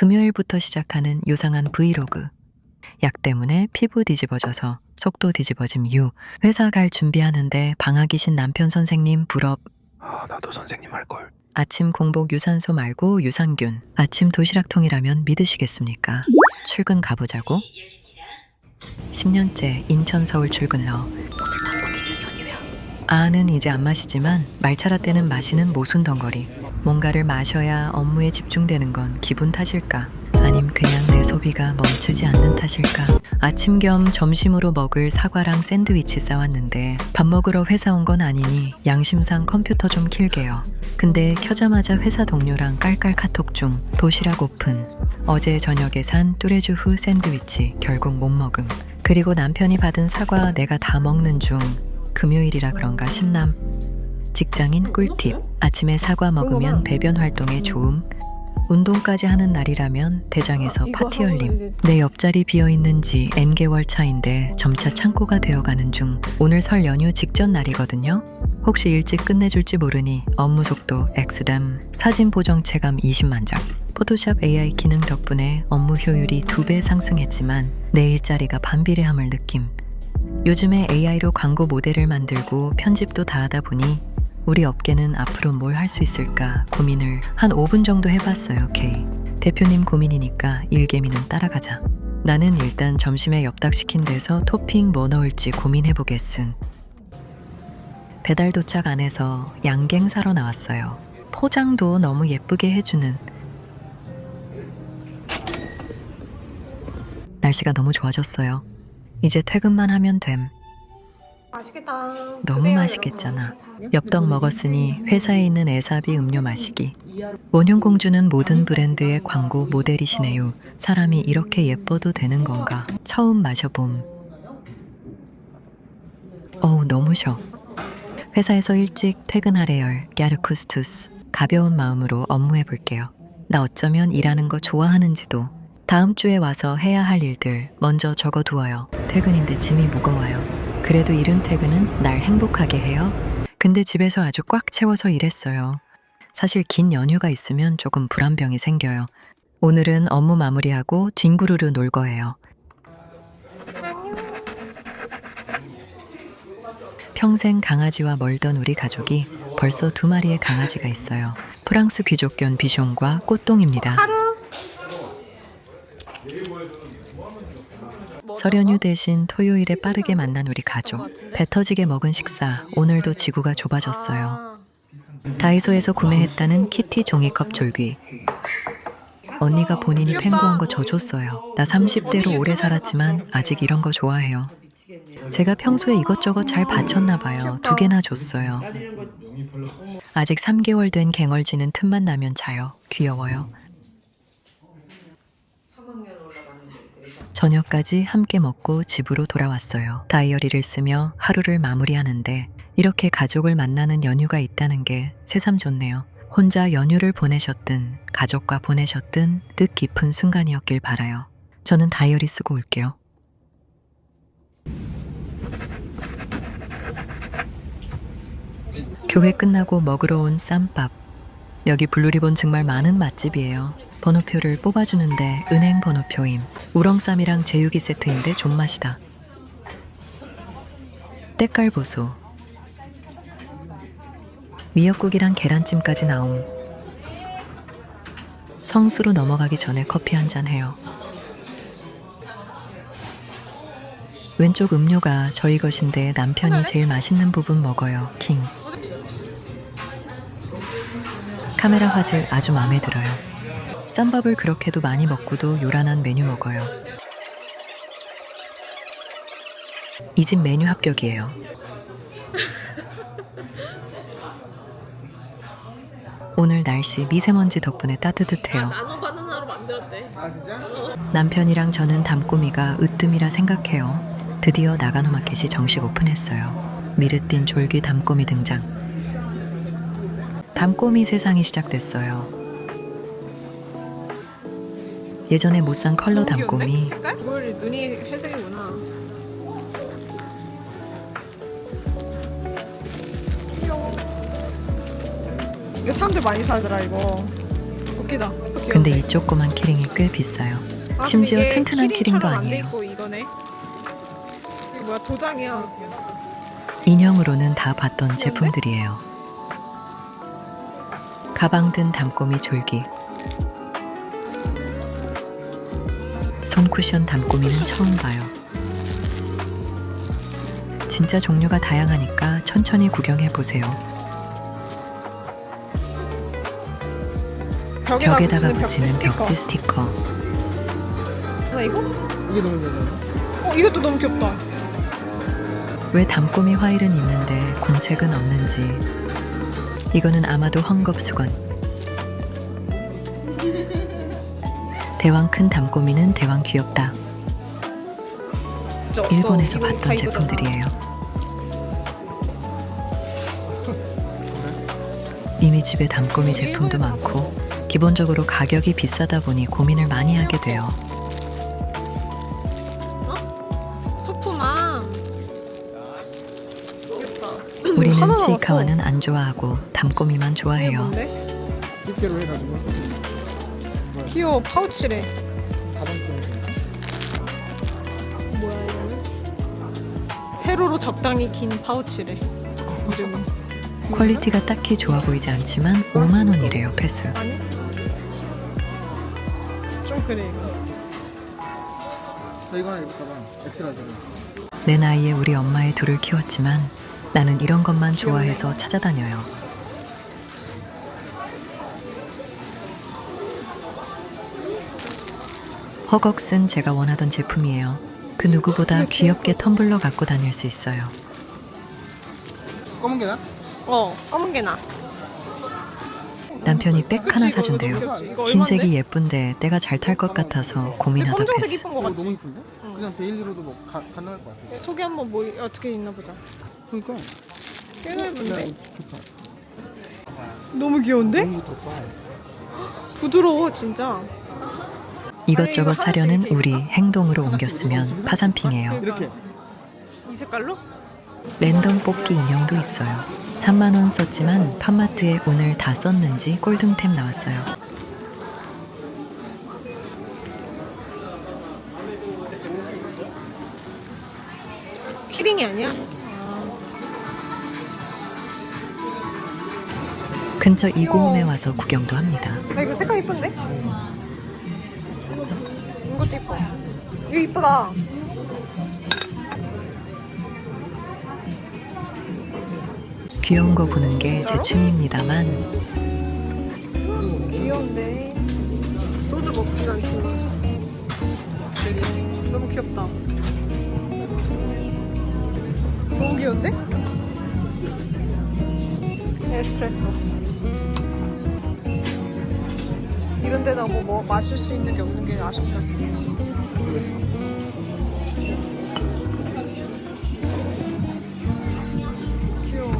금요일부터 시작하는 요상한 브이로그. 약 때문에 피부 뒤집어져서 속도 뒤집어짐 유. 회사 갈 준비하는데 방학이신 남편 선생님 부럽. 아 나도 선생님 할 걸. 아침 공복 유산소 말고 유산균. 아침 도시락통이라면 믿으시겠습니까? 출근 가보자고? 10년째 인천 서울 출근러. 아는 이제 안 마시지만 말차라 때는 마시는 모순 덩거리. 뭔가를 마셔야 업무에 집중되는 건 기분 탓일까? 아님 그냥 내 소비가 멈추지 않는 탓일까? 아침 겸 점심으로 먹을 사과랑 샌드위치 싸왔는데 밥 먹으러 회사 온 건 아니니 양심상 컴퓨터 좀 킬게요. 근데 켜자마자 회사 동료랑 깔깔 카톡 중 도시락 오픈. 어제 저녁에 산 뚜레쥬흐 샌드위치 결국 못 먹음. 그리고 남편이 받은 사과 내가 다 먹는 중. 금요일이라 그런가 신남. 직장인 꿀팁. 아침에 사과 먹으면 배변 활동에 좋음. 운동까지 하는 날이라면 대장에서 파티 열림. 내 옆자리 비어 있는지 N개월 차인데 점차 창고가 되어가는 중. 오늘 설 연휴 직전 날이거든요. 혹시 일찍 끝내줄지 모르니 업무 속도 X램 사진 보정 체감 20만 장. 포토샵 AI 기능 덕분에 업무 효율이 두 배 상승했지만 내 일자리가 반비례함을 느낌. 요즘에 AI로 광고 모델을 만들고 편집도 다 하다 보니 우리 업계는 앞으로 뭘 할 수 있을까 고민을 한 5분 정도 해봤어요, K. 대표님 고민이니까 일개미는 따라가자. 나는 일단 점심에 엽떡시킨 데서 토핑 뭐 넣을지 고민해보겠음. 배달 도착 안에서 양갱 사러 나왔어요. 포장도 너무 예쁘게 해주는. 날씨가 너무 좋아졌어요. 이제 퇴근만 하면 됨. 맛있겠다. 너무 맛있겠잖아. 엽떡 먹었으니 회사에 있는 에사비 음료 마시기. 원효공주는 모든 브랜드의 광고 모델이시네요. 사람이 이렇게 예뻐도 되는 건가? 처음 마셔봄. 어우 너무 쉬어. 회사에서 일찍 퇴근하래열 갸르쿠스투스. 가벼운 마음으로 업무해 볼게요. 나 어쩌면 일하는 거 좋아하는지도. 다음 주에 와서 해야 할 일들 먼저 적어두어요. 퇴근인데 짐이 무거워요. 그래도 이른 퇴근은 날 행복하게 해요. 근데 집에서 아주 꽉 채워서 일했어요. 사실 긴 연휴가 있으면 조금 불안병이 생겨요. 오늘은 업무 마무리하고 뒹구르르 놀 거예요. 평생 강아지와 멀던 우리 가족이 벌써 두 마리의 강아지가 있어요. 프랑스 귀족견 비숑과 꽃동입니다. 설 연휴 대신 토요일에 빠르게 만난 우리 가족. 배 터지게 먹은 식사. 오늘도 지구가 좁아졌어요. 아, 다이소에서 구매했다는 키티 종이컵 졸귀. 언니가 본인이 pen구한 거저 줬어요. 나 30대로 오래 살았지만 아직 이런 거 좋아해요. 제가 평소에 이것저것 잘 받쳤나 봐요. 두 개나 줬어요. 아직 3개월 된 갱얼쥐는 틈만 나면 자요. 귀여워요. 저녁까지 함께 먹고 집으로 돌아왔어요. 다이어리를 쓰며 하루를 마무리하는데 이렇게 가족을 만나는 연휴가 있다는 게 새삼 좋네요. 혼자 연휴를 보내셨든 가족과 보내셨든 뜻 깊은 순간이었길 바라요. 저는 다이어리 쓰고 올게요. 교회 끝나고 먹으러 온 쌈밥. 여기 블루리본 정말 많은 맛집이에요. 번호표를 뽑아주는데 은행 번호표임. 우렁쌈이랑 제육이 세트인데 존맛이다. 때깔 보소. 미역국이랑 계란찜까지 나옴. 성수로 넘어가기 전에 커피 한 잔 해요. 왼쪽 음료가 저희 것인데 남편이 제일 맛있는 부분 먹어요. 킹. 카메라 화질 아주 마음에 들어요. 쌈밥을 그렇게도 많이 먹고도 요란한 메뉴 먹어요. 이 집 메뉴 합격이에요. 오늘 날씨 미세먼지 덕분에 따뜻해요. 나노 바나나로 만들었대. 아 진짜? 남편이랑 저는 담꼬미가 으뜸이라 생각해요. 드디어 나가노 마켓이 정식 오픈했어요. 미르띤 졸귀 담꼬미 등장. 담꼬미 세상이 시작됐어요. 예전에 못 산 컬러 담꼬미 색깔? 뭘 눈이 회색이구나. 이거 사람들 많이 사더라 이거. 웃기다. 근데 이 조그만 키링이 꽤 비싸요. 아, 심지어 근데 이게 튼튼한 키링도 키링처럼 안 아니에요. 돼 있고 이거네. 이게 뭐야 도장이야. 인형으로는 다 봤던 제품들이에요. 가방 든 담꼬미 졸기. 손 쿠션 담꼬미는 처음 봐요. 진짜 종류가 다양하니까 천천히 구경해 보세요. 벽에다가, 벽에다가 붙이는 벽지 스티커. 나 이거? 이게 너무 좋아요. 어 이것도 너무 귀엽다. 왜 담꼬미 화일은 있는데 공책은 없는지. 이거는 아마도 헝겊 수건. 대왕 큰 담꼬미는 대왕 귀엽다. 일본에서 봤던. 제품들이에요. 이미 집에 담꼬미 제품도 많고 기본적으로 가격이 비싸다 보니 고민을 많이 하게 돼요. 귀엽다. 우리는. 치이카와는 안 좋아하고 담꼬미만 좋아해요. 뭔데? 집게로 해가지고 귀여워 파우치래. 뭐야 이거는? 세로로 적당히 긴 파우치래. 이름은. 퀄리티가 딱히 좋아 보이지 않지만 5만 원이래요 패스. 아니? 좀 그래 이거. 나 이거 하나 입을까봐 엑스라지로 내 나이에 우리 엄마의 둘을 키웠지만 나는 이런 것만 좋아해서 찾아다녀요. 허걱스는 제가 원하던 제품이에요. 그 누구보다 귀엽게 텀블러 갖고 다닐 수 있어요. 검은 게 나? 어 검은 게 나. 남편이 백 하나 사준대요. 흰색이? 예쁜데 때가 잘 탈 것 같아서 고민하다 검정색 패스. 이쁜 거 어, 같지? 너무 이쁜데? 응. 그냥 데일리로도 뭐 가, 가능할 것 같아 속에 한번 뭐 어떻게 있나 보자. 그러니까 꽤 넓은데? 좋다 너무 귀여운데? 부드러워 진짜. 이것저것 사려는 우리? 행동으로 옮겼으면 파산핑이에요. 이렇게 이 색깔로? 랜덤 뽑기 인형도 있어요. 3만 원 썼지만 팜마트에 오늘 다 썼는지 꼴등템 나왔어요. 키링이 아니야? 근처 이고음에 와서 구경도 합니다. 나 이거 색깔 이쁜데? 이거 이쁘다. 귀여운 거 보는 게 제? 취미입니다만 귀여운데. 소주 먹진 않지만. 너무 귀엽다. 너무 귀여운데? 에스프레소. 이런 데다 뭐, 뭐 마실 수 있는 게 없는 게 아쉽다. 귀여워.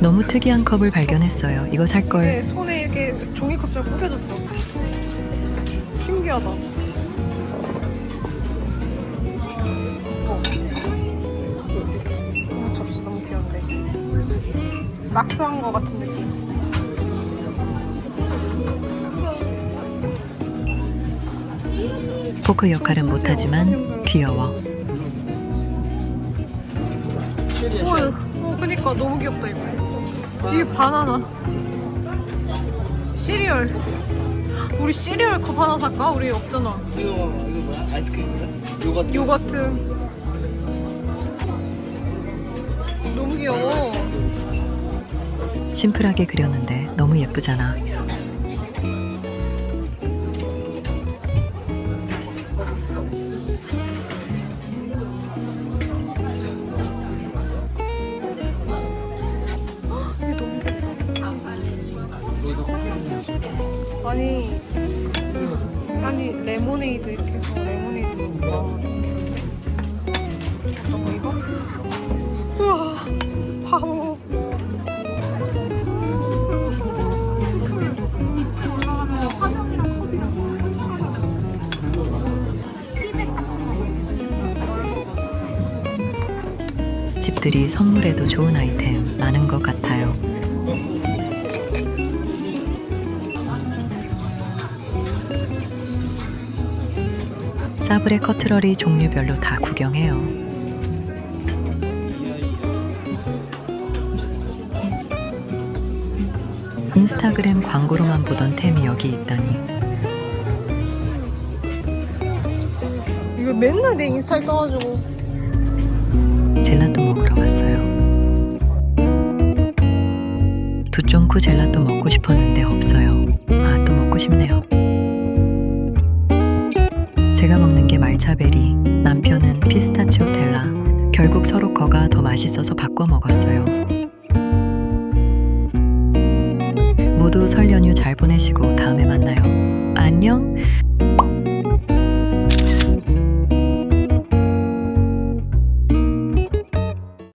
너무 특이한 컵을 발견했어요. 이거 살 걸. 이게 손에 이렇게 종이컵처럼 꾸겨졌어. 신기하다. 어. 이 접시 너무 귀여운데. 낙서한 거 같은 느 포크 역할은 못하지만 귀여워. 어, 그니까 너무 귀엽다 이거. 이게 바나나. 시리얼. 우리 시리얼 컵 하나 살까? 우리 없잖아. 이거 이거 뭐야? 아이스크림인가? 요거트 요거트. 너무 귀여워. 심플하게 그렸는데 너무 예쁘잖아. 아니 레모네이드 이렇게 해서 레모네이드 어떤 거 이거? 우와 바보 집들이 선물에도 좋은 아이템 많은 것 같아요. 사브레 커트러리 종류별로 다 구경해요. 인스타그램 광고로만 보던 템이 여기 있다니 이거 맨날 내 인스타에 떠가지고 젤라또 먹으러 왔어요. 두쫑쿠 젤라또 먹고 싶었는데 없어요. 아, 또 먹고 싶네요. 말차베리, 남편은 피스타치오 텔라. 결국 서로 거가 더 맛있어서 바꿔 먹었어요. 모두 설 연휴 잘 보내시고 다음에 만나요. 안녕.